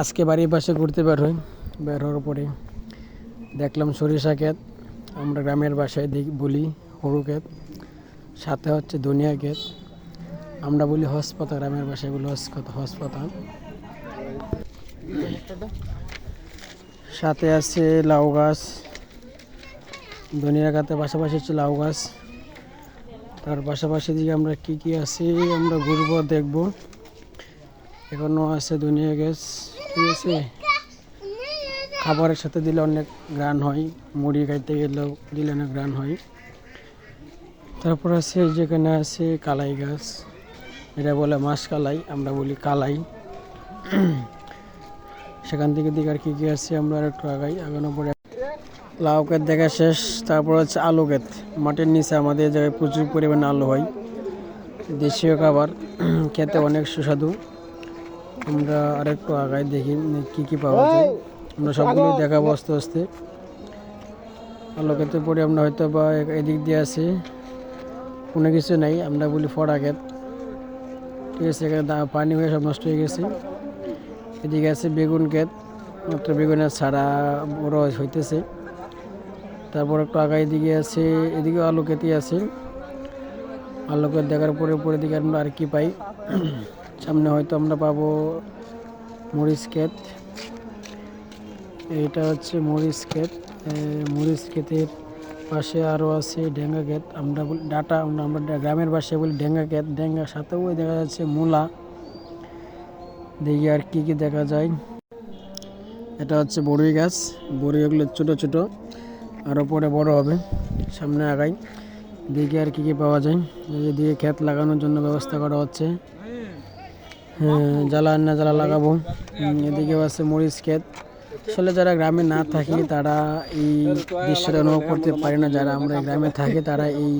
আজকে বাড়ির পাশে ঘুরতে বের হই, বের হওয়ার পরে দেখলাম সরিষা ক্ষেত। আমরা গ্রামের বাসায় দেখি, বলি হরু ক্ষেত, সাথে হচ্ছে ধনিয়া ক্ষেত। আমরা বলি হসপাতা, গ্রামের বাসায় বলি হসপাতা হসপাতা। সাথে আছে লাউ গাছ, ধনিয়া গাছের পাশাপাশি হচ্ছে লাউ গাছ। তার পাশাপাশি দিকে আমরা কি কি আছে আমরা ঘুরবো, দেখব। এখনও আছে ধনিয়া গাছ ঠিক আছে খাবারের সাথে দিলে অনেক গ্রান হয়, মুড়ি খাইতে গেলেও দিলে অনেক গ্রান হয়। তারপর আছে যেখানে আছে কালাই গাছ এটা বলে মাছ কালাই, আমরা বলি কালাই। সেখান থেকে দিকে আর কী কী আছে আমরা আর একটু আগাই, আগানোর পরে লাউ ক্ষেত দেখা শেষ, তারপর হচ্ছে আলু ক্ষেত। মাটির নিচে আমাদের জায়গায় প্রচুর পরিমাণে আলু হয়। দেশীয় খাবার, খেতে অনেক সুস্বাদু। আমরা আরেকটু আগাই দেখি কি কি পাওয়া যায়। আমরা সবগুলোই দেখাবো আস্তে আস্তে। আলু ক্ষেতের পরে আমরা হয়তো বা এদিক দিয়ে আছি। কোনো কিছু নাই, আমরা বলি ফড়া ক্ষেত ঠিক আছে, এখানে পানি হয়ে সব নষ্ট হয়ে গেছে। এদিকে আছে বেগুন ক্ষেত, মাত্র বেগুনের ছাড়া বড় হইতেছে। তারপর একটু আগাই দিকে আছে এদিকে আলু ক্ষেতই আছে। আলু দেখার পরে পরে দিকে আমরা আর কি পাই। সামনে হয়তো আমরা পাবো মরিচ ক্ষেত। এইটা হচ্ছে মরিচ ক্ষেত। মরিচ ক্ষেতের পাশে আরও আছে ডেঙ্গা ক্ষেত। আমরা বলি, ডাটা আমরা গ্রামের ভাষায় বলি ডেঙ্গা ক্ষেত। ডেঙ্গার সাথেও দেখা যাচ্ছে মূলা। দেখি আর কি কি দেখা যায়। এটা হচ্ছে বড়ই গাছ। বড়ই এগুলো ছোটো ছোটো। আরও পরে বড় হবে। সামনে আগাই। দেখি আর কি কি পাওয়া যায়। যে ক্ষেত লাগানোর জন্য ব্যবস্থা করা হচ্ছে। জ্বালা না জ্বালা লাগাবো। এদিকেও আছে মরিচ ক্ষেত। আসলে যারা গ্রামে না থাকি, তারা এই দৃশ্যটা অনুভব করতে পারে না। যারা আমরা গ্রামে থাকি, তারা এই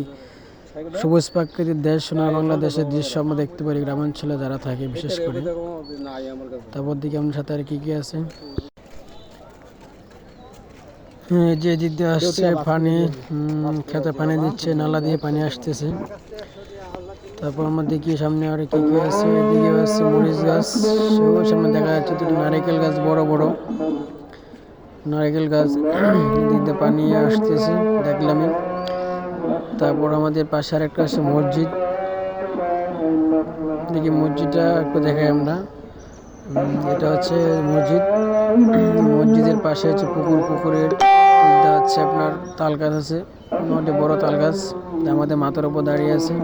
সবুজ প্রাকৃতিক দেশ সোনার বাংলাদেশের দৃশ্য আমরা দেখতে পারি গ্রামাঞ্চলে যারা থাকে, বিশেষ করে। তারপর দিকে আমাদের সাথে আর কি কি আছে? হ্যাঁ যে দিক আসছে পানি। খেতে পানি দিচ্ছে, নালা দিয়ে পানি আসতেছে। তারপর আমরা দেখি সামনে আর কি কি আছে, এদিকে আছে মরিচ গাছ সামনে দেখা যাচ্ছে দুটো নারিকেল গাছ বড় বড়। নারিকেল গাছ দিয়ে পানি আসতেছে, দেখলামই। তারপর আমাদের পাশে আর একটা আছে মসজিদ। দেখি মসজিদটা একটু দেখাই আমরা। এটা হচ্ছে মসজিদ। মসজিদের পাশে হচ্ছে পুকুর, পুকুরের হচ্ছে আপনার তাল গাছ আছে। মোটামুটি বড় তাল গাছ, আমাদের মাথার উপর দাঁড়িয়ে আছে।